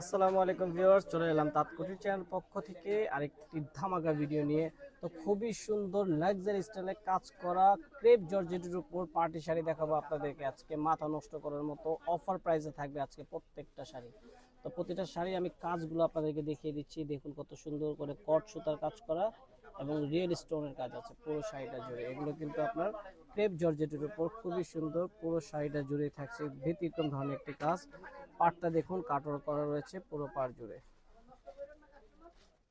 আসসালামু আলাইকুম ভিউয়ার্স, চলে এলাম তাৎকুটি চ্যানেল পক্ষ থেকে। আরেকটি ধামাকা ভিডিও নিয়ে। তো খুবই সুন্দর লাক্সারি স্টাইলে কাজ করা ক্রেপ জর্জেটের উপর পার্টি শাড়ি দেখাবো আপনাদেরকে। আজকে মাথা নষ্ট করার মতো অফার প্রাইসে থাকবে আজকে প্রত্যেকটা শাড়ি। তো প্রতিটা শাড়ি আমি কাজগুলো আপনাদেরকে দেখিয়ে দিচ্ছি। দেখুন কত সুন্দর করে কট সুতার কাজ করা এবং রিয়েল স্টোনের কাজ আছে পুরো শাড়িটা জুড়ে। এগুলো কিন্তু আপনার ক্রেপ জর্জেটের উপর খুবই সুন্দর পুরো শাড়িটা জুড়ে থাকছে। ব্যতিক্রম ধরনের একটি কাজ। পাটটা দেখুন কাটর করা রয়েছে পুরো পাড় জুড়ে।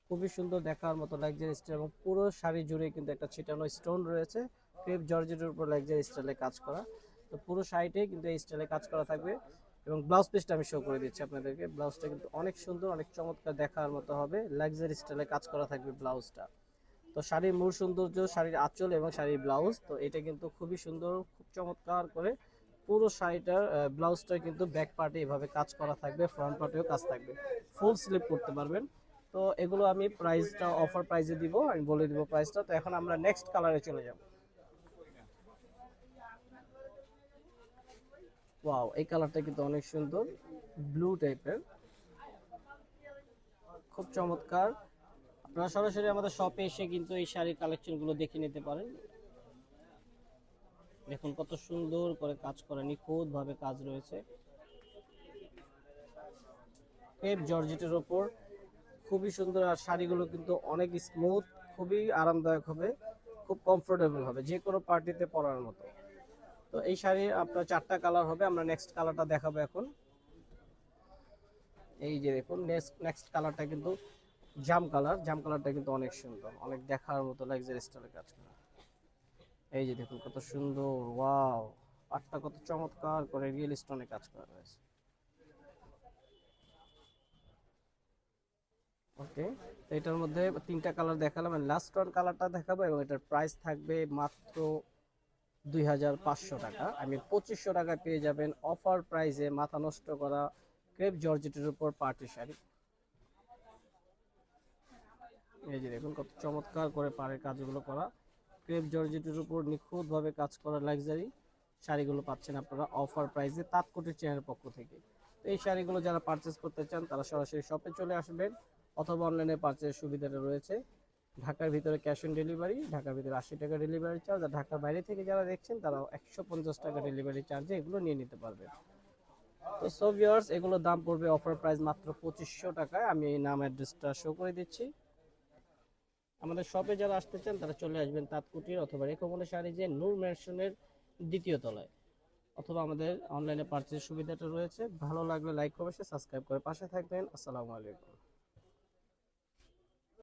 খুবই সুন্দর দেখার মতো লাগছে স্টাইল এবং পুরো শাড়ি জুড়ে কিন্তু একটা ছিটানো স্টোন রয়েছে। ক্রেপ জর্জেটের উপর লাগছে স্টাইলে কাজ করা। তো পুরো শাড়িটাই কিন্তু এই স্টাইলে কাজ করা থাকবে এবং ব্লাউজ পিসটা আমি শো করে দিচ্ছি আপনাদেরকে। ব্লাউজটা কিন্তু অনেক সুন্দর, অনেক চমৎকার দেখার মতো হবে। লাক্সারি স্টাইলে কাজ করা থাকবে ব্লাউজটা তো শাড়ির মূল সৌন্দর্য, শাড়ির আঁচল এবং শাড়ির ব্লাউজ তো এটা কিন্তু খুবই সুন্দর, খুব চমৎকার করে পুরো শাড়িটার ব্লাউজটা কিন্তু ব্যাক পার্টে এভাবে কাজ করা থাকবে ফ্রন্ট পার্টেও কাজ থাকবে। ফুল স্লিপ করতে পারবেন। তো এগুলো আমি প্রাইসটা অফার প্রাইসে দিব, আমি বলে দিব প্রাইসটা তো এখন আমরা নেক্সট কালারে চলে যাব। ওয়াও এই কালারটা কিন্তু অনেক সুন্দর ব্লু টাইপের খুব চমৎকার। আপনারা সরাসরি আমাদের শপে এসে কিন্তু এই শাড়ির কালেকশনগুলো দেখে নিতে পারেন। দেখুন কত সুন্দর করে কাজ করা নিখুঁত ভাবে কাজ রয়েছে। ক্রেপ জর্জেটের ওপর খুবই সুন্দর, আর শাড়িগুলো কিন্তু অনেক স্মুথ খুবই আরামদায়ক হবে, খুব কমফোর্টেবল হবে যে কোনো পার্টিতে পরার মতো। তো এই শাড়ির আপনার চারটা কালার হবে, আমরা নেক্সট কালারটা দেখাবো এখন। এই যে দেখুন নেক্সট নেক্সট কালারটা কিন্তু জাম কালার জাম কালারটা কিন্তু অনেক সুন্দর, অনেক দেখার মতো লাক্সারি স্টাইলে কাজ করা। এই যে দেখুন কত সুন্দর, ওয়াও। পাটটা কত চমৎকার করে রিয়েল স্টোনে কাজ করা রয়েছে। ওকে এটার মধ্যে তিনটা কালার দেখালাম লাস্ট ওয়ান কালারটা দেখাবো এবং এটার প্রাইস থাকবে মাত্র দুই হাজার পাঁচশো টাকা। আমি পঁচিশশো টাকা পেয়ে যাবেন অফার প্রাইসে মাথা নষ্ট করা ক্রেপ জর্জেটের উপর পার্টি শাড়ি। এই যে দেখুন কত চমৎকার করে পাড়ের কাজগুলো করা। ক্রেপ জর্জেটের উপর নিখুঁতভাবে কাজ করা লাক্সারি শাড়িগুলো পাচ্ছেন আপনারা অফার প্রাইসে তাৎকুটির চেয়ারের পক্ষ থেকে। তো এই শাড়িগুলো যারা পারচেস করতে চান, তারা সরাসরি শপে চলে আসবেন অথবা অনলাইনে পারচেস সুবিধাটা রয়েছে। ঢাকার ভিতরে ক্যাশ অন ডেলিভারি ঢাকার ভিতরে আশি টাকা ডেলিভারি চার্জ আর ঢাকার বাইরে থেকে যারা দেখছেন তারা একশো পঞ্চাশ টাকা ডেলিভারি চার্জে এগুলো নিয়ে নিতে পারবেন। তো সো ভিউয়ার্স এগুলোর দাম পড়বে অফার প্রাইস মাত্র পঁচিশশো টাকায়। আমি এই নাম অ্যাড্রেসটা শো করে দিচ্ছি। আমাদের শপে যারা আসতে চান, তারা চলে আসবেন তাঁতকুটির অথবা রেকমলে শাড়ি যে নূর ম্যানশনের দ্বিতীয় তলায়। অথবা আমাদের অনলাইনে পারচেজ সুবিধাটা রয়েছে। ভালো লাগলে লাইক করবে সাবস্ক্রাইব করে পাশে থাকবেন। আসসালামু আলাইকুম।